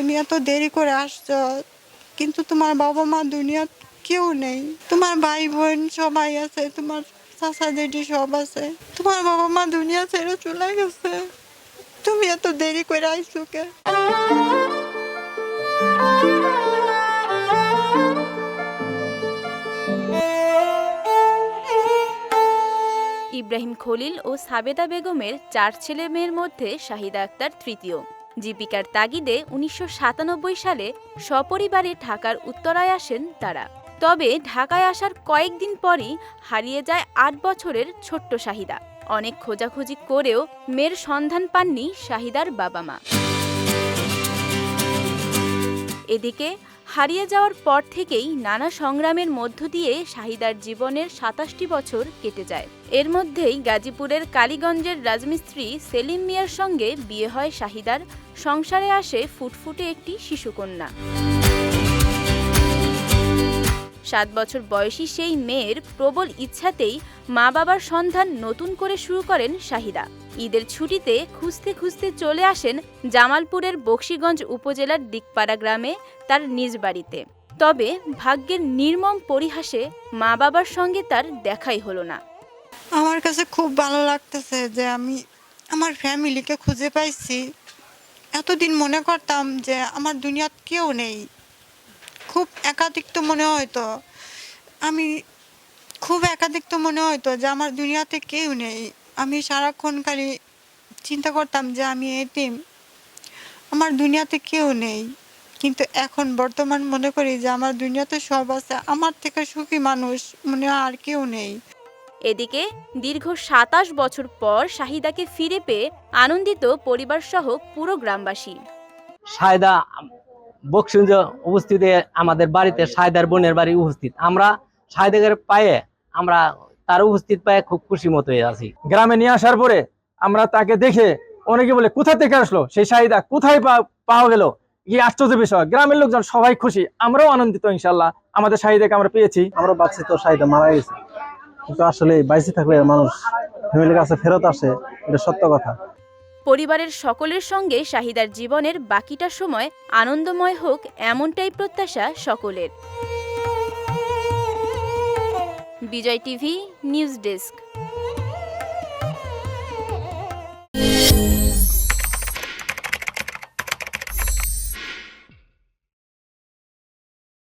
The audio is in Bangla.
তুমি এত দেরি করে আসছো, কিন্তু তোমার বাবা মা দুনিয়া কেউ নেই। তোমার ভাই বোন সবাই আছে, তোমার চাচা জেঠি সব আছে। তোমার বাবা মা দুনিয়া ছেড়ে চলে গেছে। তুমি এত দেরি করে আইসো কে ইব্রাহিম খলিল ও সাবেদা বেগমের চার ছেলে মেয়ের মধ্যে শাহিদা আক্তার তৃতীয়। জীবিকার তাগিদে উনিশশো সাতানব্বই সালে সপরিবারে ঢাকার উত্তরায় আসেন তারা। তবে ঢাকায় আসার কয়েকদিন পরই হারিয়ে যায় আট বছরের ছোট্ট শাহিদা। অনেক খোঁজাখুঁজি করেও মেয়ের সন্ধান পাননি শাহিদার বাবা মা এদিকে হারিয়ে যাওয়ার পর থেকেই নানা সংগ্রামের মধ্য দিয়ে শাহিদার জীবনের সাতাশটি বছর কেটে যায়। এর মধ্যেই গাজীপুরের কালীগঞ্জের রাজমিস্ত্রি সেলিম মিয়ার সঙ্গে বিয়ে হয় শাহিদার। সংসারে আসে ফুটফুটে একটি শিশুকন্যা। সাত বছর বয়সী সেই মেয়ের প্রবল ইচ্ছাতেই মা বাবার সন্ধান নতুন করে শুরু করেন শাহিদা। ঈদের ছুটিতে খুঁজতে খুঁজতে চলে আসেন জামালপুরের বক্সিগঞ্জ উপজেলার দিকপাড়া গ্রামে তার নিজ বাড়িতে। তবে ভাগ্যের নির্মম পরিহাসে মা বাবার সঙ্গে তার দেখাই হলো না। আমার কাছে খুব ভালো লাগতেছে যে আমি আমার ফ্যামিলিকে খুঁজে পাইছি। এতদিন মনে করতাম যে আমার দুনিয়াত কেউ নেই। খুব একাধিক তো মনে হয়তো। আমি খুব একাধিক তো মনে হয়তো যে আমার দুনিয়াতে কেউ নেই। আমি সারাক্ষণ খালি চিন্তা করতাম যে আমি এতিম। আমার দুনিয়াতে কেউ নেই। কিন্তু এখন বর্তমান মনে করি যে আমার দুনিয়াতে সব আছে। আমার থেকে সুখী মানুষ মনে হয় আর কেউ নেই। এদিকে দীর্ঘ সাতাশ বছর পর শাহিদাকে ফিরে পেয়ে আনন্দিত পরিবারসহ পুরো গ্রামবাসী। সায়দা বক্সিঞ্জ উপস্থিত আমাদের বাড়িতে সায়দার বোনের বাড়ি উপস্থিত। আমরা সায়দাকে পায়ে আমরা তার উপস্থিত পায়ে খুব খুশি মতো আছি। গ্রামে নিয়ে আসার পরে আমরা তাকে দেখে অনেকে বলে কোথা থেকে আসলো? সেই চাহিদা কোথায় পাওয়া গেল? কি আশ্চর্য বিষয়। গ্রামের লোকজন সবাই খুশি। আমরাও আনন্দিত ইনশাল্লাহ আমাদের শাহিদাকে আমরা পেয়েছি। আমরা বাচ্চা তো সাহিদা মারা গেছে। কিন্তু আসলে বাইসে থাকলে মানুষ ফ্যামিলির কাছে ফেরত আসে এটা সত্য কথা। পরিবারের সকলের সঙ্গে শাহিদার জীবনের বাকিটা সময় আনন্দময় হোক এমনটাই প্রত্যাশা সকলের। Bijoy TV, news desk.